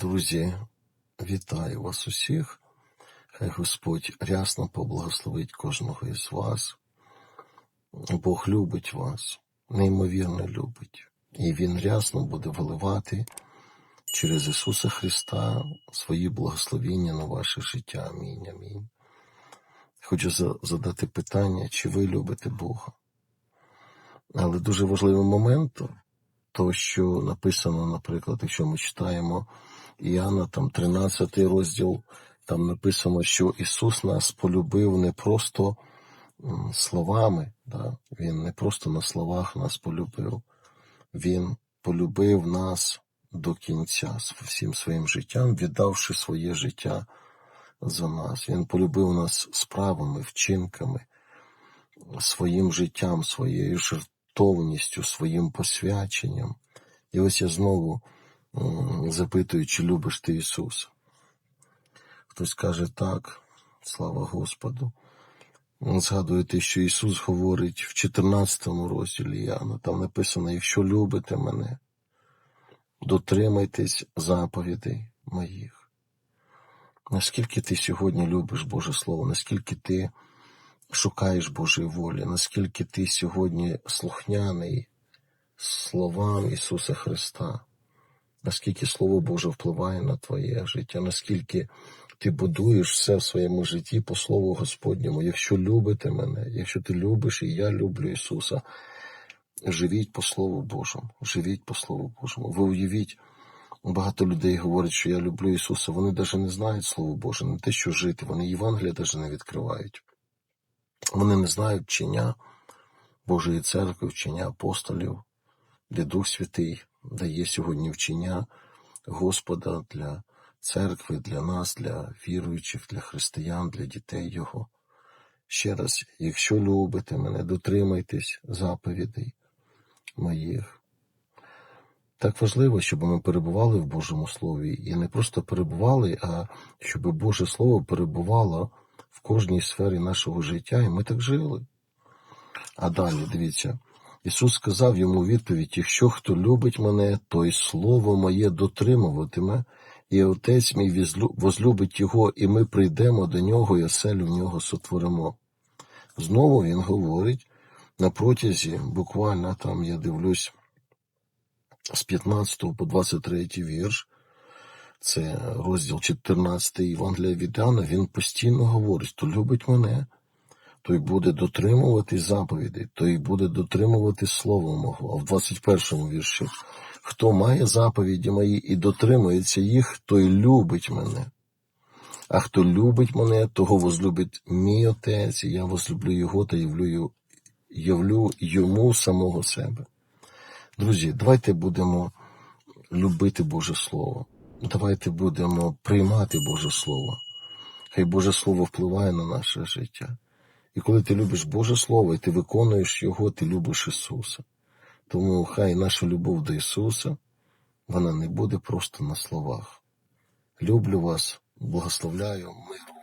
Друзі, вітаю вас усіх. Хай Господь рясно поблагословить кожного із вас. Бог любить вас, неймовірно любить. І Він рясно буде виливати через Ісуса Христа свої благословіння на ваше життя. Амінь. Амінь. Хочу задати питання, чи ви любите Бога? Але дуже важливий момент, то, що написано, наприклад, якщо ми читаємо Іоанна, там 13 розділ, там написано, що Ісус нас полюбив не просто словами, да? Він не просто на словах нас полюбив, Він полюбив нас до кінця всім своїм життям, віддавши своє життя за нас. Він полюбив нас справами, вчинками, своїм життям, своєю жертовністю, своїм посвяченням. І ось я знову м, запитую, чи любиш ти Ісуса. Хтось каже так, слава Господу. Згадуєте, що Ісус говорить в 14 розділі Іоанна, там написано, якщо любите мене, дотримайтесь заповідей моїх. Наскільки ти сьогодні любиш Боже Слово, наскільки ти шукаєш Божої волі, наскільки ти сьогодні слухняний словам Ісуса Христа, наскільки Слово Боже впливає на твоє життя, наскільки ти будуєш все в своєму житті по Слову Господньому. Якщо любите мене, якщо ти любиш і я люблю Ісуса, живіть по Слову Божому, живіть по Слову Божому. Ви уявіть, багато людей говорять, що я люблю Ісуса, вони навіть не знають Слово Боже, не те, що жити, вони Євангелія навіть не відкривають. Вони не знають вчення Божої церкви, вчення апостолів, де Дух Святий дає сьогодні вчення Господа для церкви, для нас, для віруючих, для християн, для дітей Його. Ще раз, якщо любите мене, дотримайтесь заповідей моїх. Так важливо, щоб ми перебували в Божому Слові і не просто перебували, а щоб Боже Слово перебувало в кожній сфері нашого життя, і ми так жили. А далі, дивіться, Ісус сказав йому відповідь: якщо хто любить мене, то й слово моє дотримуватиме, і Отець мій возлюбить його, і ми прийдемо до нього, і оселю в нього сотворимо. Знову він говорить на протязі, буквально там я дивлюсь з 15 по 23 вірш, це розділ 14 Євангелія від Іоанна, він постійно говорить, хто любить мене, той буде дотримувати заповідей, той буде дотримувати слова мого. А в 21 вірші, хто має заповіді мої і дотримується їх, той любить мене. А хто любить мене, того возлюбить мій отець, і я возлюблю його та явлю, явлю йому самого себе. Друзі, давайте будемо любити Боже Слово. Давайте будемо приймати Боже Слово. Хай Боже Слово впливає на наше життя. І коли ти любиш Боже Слово і ти виконуєш Його, ти любиш Ісуса. Тому хай наша любов до Ісуса, вона не буде просто на словах. Люблю вас, благословляю, мир